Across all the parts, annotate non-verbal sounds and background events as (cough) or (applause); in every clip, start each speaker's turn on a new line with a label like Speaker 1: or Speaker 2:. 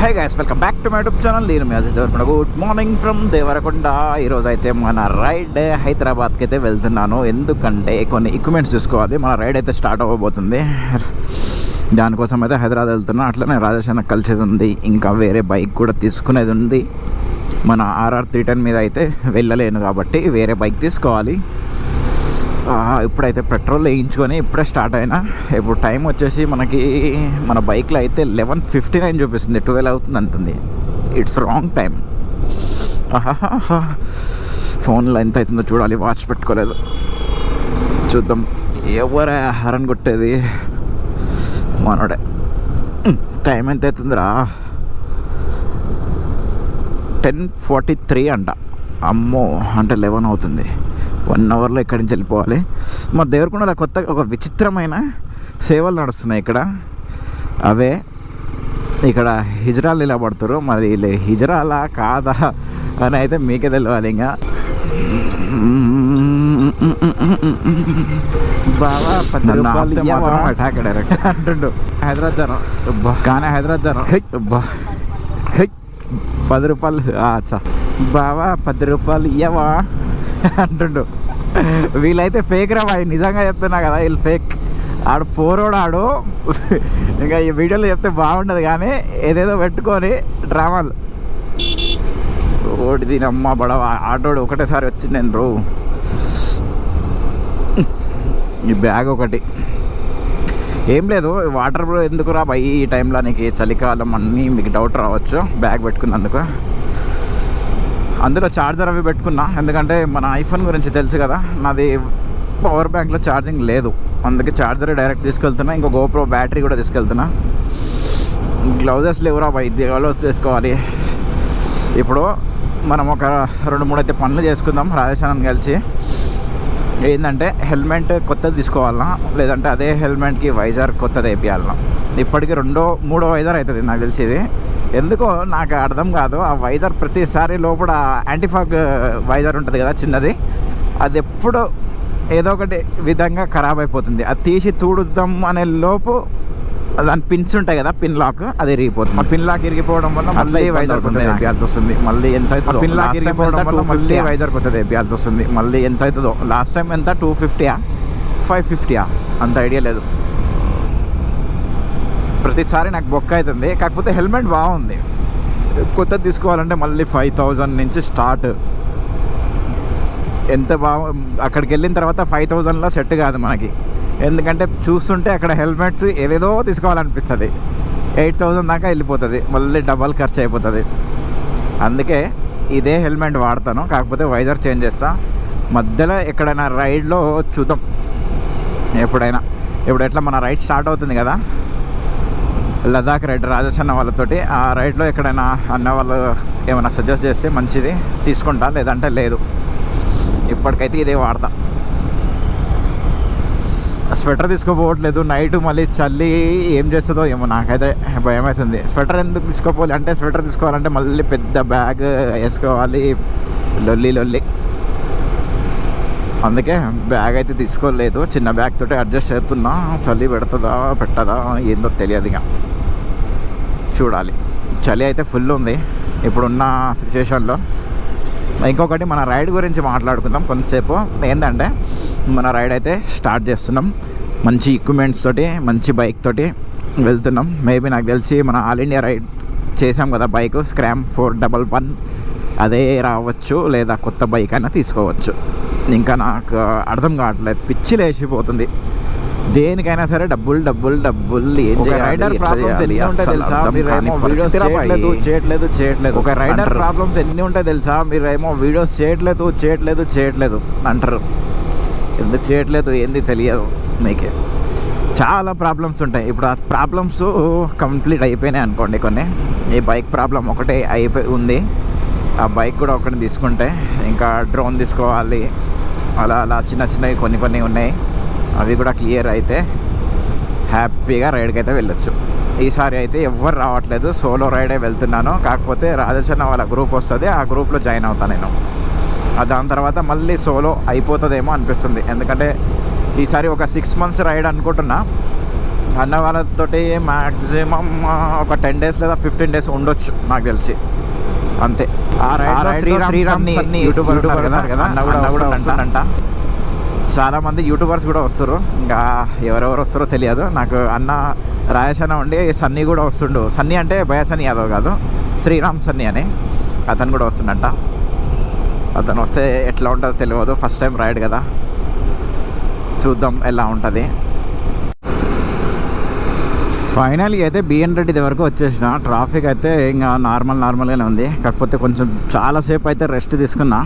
Speaker 1: Hi guys welcome back to my YouTube channel నేను మీ Ajay good morning from Devarakonda ఈరోజు అయితే మన ride హైదరాబాద్కి అయితే వెళ్తున్నాను. ఎందుకంటే కొన్ని ఎక్విప్మెంట్స్ చూసుకోవాలి. మన రైడ్ అయితే స్టార్ట్ అవ్వబోతుంది. దానికోసం అయితే హైదరాబాద్ వెళ్తున్నా. అట్లనే రాజశాన కలిసేది ఉంది. ఇంకా వేరే బైక్ కూడా తీసుకునేది ఉంది. మన ఆర్ఆర్ త్రీ టెన్ మీద అయితే వెళ్ళలేను కాబట్టి వేరే బైక్ తీసుకోవాలి. ఇప్పుడైతే పెట్రోల్ వేయించుకొని ఇప్పుడే స్టార్ట్ అయినా. ఇప్పుడు టైం వచ్చేసి మనకి మన బైక్లో అయితే లెవెన్ ఫిఫ్టీ నైన్ చూపిస్తుంది ట్వెల్వ్ అవుతుంది అంటుంది. ఇట్స్ రాంగ్ టైం ఫోన్లో ఎంత అవుతుందో చూడాలి వాచ్ పెట్టుకోలేదు. చూద్దాం. ఎవరే హరన్ కొట్టేది? మనోడే. టైం ఎంత అవుతుందిరా? టెన్ ఫార్టీ త్రీ అంట. అమ్మో అంటే లెవెన్ అవుతుంది. వన్ అవర్లో ఇక్కడి నుంచి వెళ్ళిపోవాలి. మా దేవరకొండలో కొత్త ఒక విచిత్రమైన సేవలు నడుస్తున్నాయి ఇక్కడ. అవే ఇక్కడ హిజరాలు ఇలా పడుతారు మరి హిజరాలా కాదా అని అయితే మీకే తెలియాలి ఇంకా? మాత్రం అటాక్ డైరెక్ట్
Speaker 2: అంటుండు. హైదరాబాద్.
Speaker 1: కానీ హైదరాబాద్. పది రూపాయలు అచ్చా
Speaker 2: బావా పది రూపాయలు ఇయ్యవా?
Speaker 1: అంటుండు. వీళ్ళైతే ఫేక్ రా భాయ్ నిజంగా చెప్తున్నా కదా వీళ్ళు ఫేక్ ఆడు పోరోడు ఆడు. ఇంకా ఈ వీడియోలో చెప్తే బాగుండదు కానీ ఏదేదో పెట్టుకొని డ్రామాలు. ఓటి దీనమ్మ బడవ ఆటోడు ఒకటేసారి వచ్చింది నేను రో. ఈ బ్యాగ్ ఒకటి. ఏం లేదు వాటర్ ఎందుకు రా భయ్ ఈ టైంలో నీకు చలికాలం అన్నీ మీకు డౌట్ రావచ్చు. బ్యాగ్ పెట్టుకున్నందుకు. అందులో ఛార్జర్ అవి పెట్టుకున్నా. ఎందుకంటే మన ఐఫోన్ గురించి తెలుసు కదా నాది పవర్ బ్యాంక్లో ఛార్జింగ్ లేదు. అందుకే ఛార్జర్ డైరెక్ట్ తీసుకెళ్తున్నా. ఇంకో గోప్రో బ్యాటరీ కూడా తీసుకెళ్తున్నా. గ్లౌజెస్ లేవురా వైద్యాలో తీసుకోవాలి ఇప్పుడు మనం ఒక రెండు మూడు అయితే పనులు చేసుకుందాం రాజేశానం కలిసి. ఏంటంటే హెల్మెట్ కొత్తది తీసుకోవాలన్నా లేదంటే అదే హెల్మెట్కి వైజర్ కొత్తది వేపియాలన్నా. ఇప్పటికీ రెండో మూడో వైజర్ అవుతుంది నాకు తెలిసేది ఎందుకో నాకు అర్థం కాదు. ఆ వైజర్ ప్రతిసారి లోపల యాంటీఫాగ్ వైజర్ ఉంటుంది కదా చిన్నది. అది ఎప్పుడు ఏదో ఒకటి విధంగా ఖరాబ్ అయిపోతుంది. అది తీసి తూడుద్దాం అనే లోపు దాని పిన్స్ ఉంటాయి కదా పిన్ లాక్ అది ఇరిగిపోతుంది. పిన్ లాక్ ఇరిగిపోవడం వల్ల మళ్ళీ వైజర్ కొత్తది. వస్తుంది. మళ్ళీ ఎంత అవుతుందో. పిన్ లాక్ ఇరిగిపోవడం వల్ల మళ్ళీ వైజర్ కొత్తది వేపియాల్సి వస్తుంది. మళ్ళీ ఎంత అవుతుందో. లాస్ట్ టైం ఎంత? టూ ఫిఫ్టీయా ఫైవ్ ఫిఫ్టీయా అంత ఐడియా లేదు. ప్రతిసారి నాకు బొక్క అవుతుంది. కాకపోతే హెల్మెట్ బాగుంది. కొత్తది తీసుకోవాలంటే మళ్ళీ ఫైవ్ థౌజండ్ నుంచి స్టార్ట్. ఎంత బాగు అక్కడికి వెళ్ళిన తర్వాత ఫైవ్ థౌజండ్లో సెట్ కాదు మనకి. ఎందుకంటే చూస్తుంటే అక్కడ హెల్మెట్స్ ఏదేదో తీసుకోవాలనిపిస్తుంది. ఎయిట్ థౌజండ్ దాకా వెళ్ళిపోతుంది. మళ్ళీ డబల్ ఖర్చు అయిపోతుంది. అందుకే ఇదే హెల్మెట్ వాడతాను. కాకపోతే వైజర్ చేంజ్ చేస్తా. మధ్యలో ఎక్కడైనా రైడ్లో చూద్దాం. ఎప్పుడైనా. ఇప్పుడు ఎట్లా మన రైడ్ స్టార్ట్ అవుతుంది కదా? లదాఖ్ రైడ్ రాజేష్ అన్న వాళ్ళతోటి ఆ రైడ్లో ఎక్కడైనా అన్న వాళ్ళు ఏమైనా సజెస్ట్ చేస్తే మంచిది తీసుకుంటా లేదంటే లేదు. ఇప్పటికైతే ఇదే వాడతా స్వెటర్ తీసుకోపోవట్లేదు నైట్ మళ్ళీ చల్లి ఏం చేస్తుందో ఏమో నాకైతే భయం అవుతుంది స్వెటర్ ఎందుకు తీసుకోపోవాలి? అంటే స్వెటర్ తీసుకోవాలంటే మళ్ళీ పెద్ద బ్యాగ్ వేసుకోవాలి. లొల్లి లొల్లి. అందుకే బ్యాగ్ అయితే తీసుకోలేదు. చిన్న బ్యాగ్ తోటి అడ్జస్ట్ చేస్తున్నా. చలి పెడుతుందా పెట్టదా ఏందో తెలియదు ఇక. చూడాలి. చలి అయితే ఫుల్ ఉంది. ఇప్పుడున్న సిచ్యువేషన్లో ఇంకొకటి మన రైడ్ గురించి మాట్లాడుకుందాం కొంతసేపు. ఏంటంటే మన రైడ్ అయితే స్టార్ట్ చేస్తున్నాం. మంచి ఎక్విప్మెంట్స్ తోటి మంచి బైక్ తోటి వెళ్తున్నాం. మేబీ నాకు తెలిసి మన ఆల్ ఇండియా రైడ్ చేసాం కదా bike scram four double one అదే రావచ్చు లేదా కొత్త బైక్ అయినా తీసుకోవచ్చు. ఇంకా నాకు అర్థం కావట్లేదు. పిచ్చి లేచిపోతుంది. దేనికైనా సరే డబ్బులు డబ్బులు డబ్బులు ఏం
Speaker 2: రైడర్ ప్రాబ్లమ్స్ ఎన్ని ఉంటాయి తెలుసా? మీరేమో వీడియోస్ చేయట్లేదు. చేయట్లేదు చేయట్లేదు.
Speaker 1: ఒక రైడర్. ప్రాబ్లమ్స్ ఎన్ని ఉంటాయి తెలుసా? మీరేమో వీడియోస్ చేయట్లేదు చేయట్లేదు చేయట్లేదు అంటారు. ఎందుకు చేయట్లేదు ఏంది తెలియదు మీకే. చాలా ప్రాబ్లమ్స్ ఉంటాయి. ఇప్పుడు ఆ ప్రాబ్లమ్స్ కంప్లీట్ అయిపోయినాయి అనుకోండి కొన్ని. ఈ బైక్ ప్రాబ్లం ఒకటే అయిపోయి ఉంది. ఆ బైక్ కూడా ఒకటి తీసుకుంటే ఇంకా డ్రోన్ తీసుకోవాలి. అలా అలా చిన్న చిన్నవి కొన్ని కొన్ని ఉన్నాయి. అవి కూడా క్లియర్ అయితే హ్యాపీగా రైడ్కి అయితే వెళ్ళొచ్చు. ఈసారి అయితే ఎవ్వరు రావట్లేదు. సోలో రైడే వెళ్తున్నాను. కాకపోతే రాజచన్న వాళ్ళ గ్రూప్ వస్తుంది. ఆ గ్రూప్లో జాయిన్ అవుతాను నేను. దాని తర్వాత మళ్ళీ సోలో అయిపోతుందేమో అనిపిస్తుంది. ఎందుకంటే ఈసారి ఒక సిక్స్ మంత్స్ రైడ్ అనుకుంటున్నా. అన్న వాళ్ళతోటి మ్యాక్సిమం ఒక టెన్ డేస్ లేదా ఫిఫ్టీన్ డేస్ ఉండొచ్చు నాకు తెలిసి. అంతే. శ్రీరామ్ యూట్యూబర్ కదా?
Speaker 2: కదా,
Speaker 1: అన్న కూడా
Speaker 2: అన్న కూడా
Speaker 1: వస్తుందంట. చాలా మంది యూట్యూబర్స్ కూడా వస్తారు ఇంకా ఎవరెవరు వస్తారో తెలియదు. నాకు అన్న రాజేష్ ఉండి సన్నీ కూడా వస్తుండు. సన్నీ అంటే భయ సన్నీ యాదవ్ కాదు. శ్రీరామ్ సన్నీ అని. అతను కూడా వస్తుండంట అతను వస్తే ఎట్లా ఉంటుందో తెలియదు. ఫస్ట్ టైం రైడ్ కదా. చూద్దాం ఎలా ఉంటుంది. ఫైనల్గా అయితే బిఎన్ రెడ్డి వరకు వచ్చేసిన. ట్రాఫిక్ అయితే ఇంకా నార్మల్ నార్మల్గానే ఉంది. కాకపోతే కొంచెం చాలాసేపు అయితే రెస్ట్ తీసుకున్నా.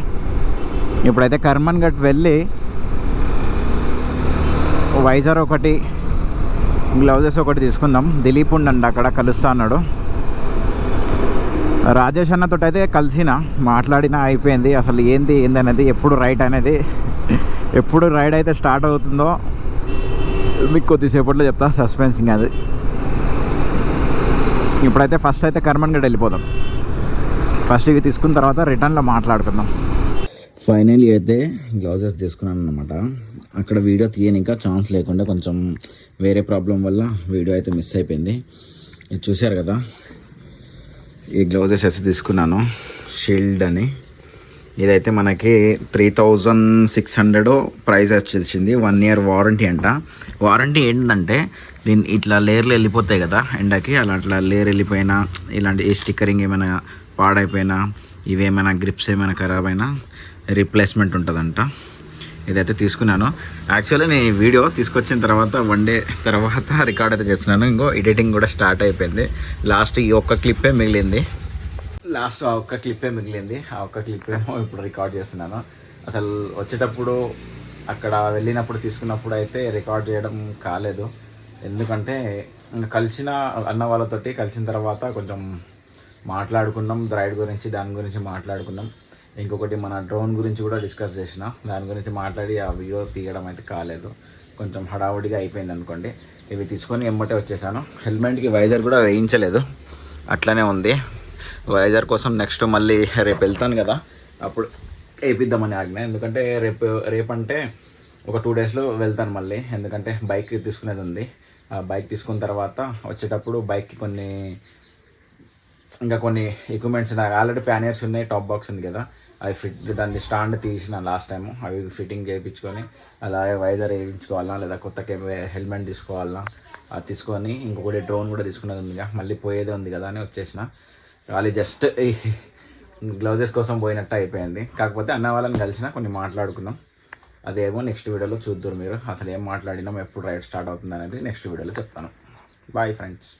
Speaker 1: ఇప్పుడైతే కర్మన్ ఘట్ వెళ్ళి వైజర్ ఒకటి గ్లౌజెస్ ఒకటి తీసుకుందాం. దిలీప్ ఉండండి అక్కడ కలుస్తా అన్నాడు. రాజేష్ అన్నతో అయితే కలిసిన మాట్లాడినా అయిపోయింది. అసలు ఏంది ఏంది అనేది ఎప్పుడు రైడ్ అనేది ఎప్పుడు రైడ్ అయితే స్టార్ట్ అవుతుందో మీకు కొద్దిసేపట్లో చెప్తా సస్పెన్సింగ్ అది. ఇప్పుడైతే ఫస్ట్ అయితే కర్మన్గడ్ వెళ్ళిపోదాం. ఫస్ట్ ఇవి తీసుకున్న తర్వాత రిటర్న్లో మాట్లాడుకుందాం.
Speaker 3: ఫైనల్లీ అయితే గ్లౌజెస్ తీసుకున్నాను అనమాట అక్కడ వీడియో తీయనిక ఛాన్స్ లేకుండా కొంచెం వేరే ప్రాబ్లం వల్ల వీడియో అయితే మిస్ అయిపోయింది. ఇది చూశారు కదా? ఈ గ్లౌజెస్ అయితే తీసుకున్నాను. షీల్డ్ అని. ఇదైతే మనకి three thousand six hundred price వచ్చేసింది. వన్ ఇయర్ వారంటీ అంట. వారంటీ ఏంటంటే దీని ఇట్లా లేయర్లు వెళ్ళిపోతాయి కదా ఎండకి అలా అట్లా లేయర్ వెళ్ళిపోయినా ఇలాంటి ఈ స్టిక్కరింగ్ ఏమైనా పాడైపోయినా ఇవేమైనా గ్రిప్స్ ఏమైనా ఖరాబ్ అయినా రీప్లేస్మెంట్ ఉంటుందంట. ఇదైతే తీసుకున్నాను. యాక్చువల్లీ నేను ఈ వీడియో తీసుకొచ్చిన తర్వాత వన్ డే తర్వాత (laughs) రికార్డ్ అయితే చేస్తున్నాను. ఇంకో ఎడిటింగ్ కూడా స్టార్ట్ అయిపోయింది. లాస్ట్ ఈ ఒక్క క్లిప్పే మిగిలింది. లాస్ట్ ఆ ఒక్క క్లిప్పే మిగిలింది. ఆ ఒక్క క్లిప్ ఏమో ఇప్పుడు రికార్డ్ చేస్తున్నాను. అసలు వచ్చేటప్పుడు అక్కడ వెళ్ళినప్పుడు తీసుకున్నప్పుడు అయితే రికార్డ్ చేయడం కాలేదు. ఎందుకంటే కలిసిన అన్న వాళ్ళతోటి కలిసిన తర్వాత కొంచెం మాట్లాడుకున్నాం. రైడ్ గురించి దాని గురించి మాట్లాడుకున్నాం. ఇంకొకటి మన డ్రోన్ గురించి కూడా డిస్కస్ చేసిన. దాని గురించి మాట్లాడి ఆ వీడియో తీయడం అయితే కాలేదు. కొంచెం హడావుడిగా అయిపోయింది అనుకోండి. ఇవి తీసుకొని ఎమ్మటే వచ్చేసాను. హెల్మెట్కి వైజర్ కూడా వేయించలేదు. అట్లనే ఉంది. వైజాగ్ కోసం నెక్స్ట్ మళ్ళీ రేపు వెళ్తాను కదా. అప్పుడు వేయిద్దామని ఆజ్ఞ. ఎందుకంటే రేపు రేపు అంటే ఒక టూ డేస్లో వెళ్తాను మళ్ళీ. ఎందుకంటే బైక్ తీసుకునేది ఉంది. ఆ బైక్ తీసుకున్న తర్వాత వచ్చేటప్పుడు బైక్కి కొన్ని ఇంకా కొన్ని ఎక్విప్మెంట్స్ నాకు ఆల్రెడీ ప్యానియర్స్ ఉన్నాయి టాప్ బాక్స్ ఉంది కదా. అవి ఫిట్ దాన్ని స్టాండ్ తీసిన లాస్ట్ టైం అవి ఫిట్టింగ్ చేయించుకొని అలాగే వైజర్ వేయించుకోవాలన్నా లేదా కొత్త హెల్మెట్ తీసుకోవాలన్నా అది తీసుకొని ఇంకొకటి డ్రోన్ కూడా తీసుకునేది ఉంది మళ్ళీ పోయేదే ఉంది కదా అని వచ్చేసిన. వాళ్ళు జస్ట్ గ్లౌజెస్ కోసం పోయినట్టు అయిపోయింది. కాకపోతే అన్న వాళ్ళని కలిసిన కొన్ని మాట్లాడుకున్నాం. అదేమో నెక్స్ట్ వీడియోలో చూద్దరు మీరు. అసలు ఏం మాట్లాడినాం ఎప్పుడు రైడ్ స్టార్ట్ అవుతుంది అనేది నెక్స్ట్ వీడియోలో చెప్తాను. Bye friends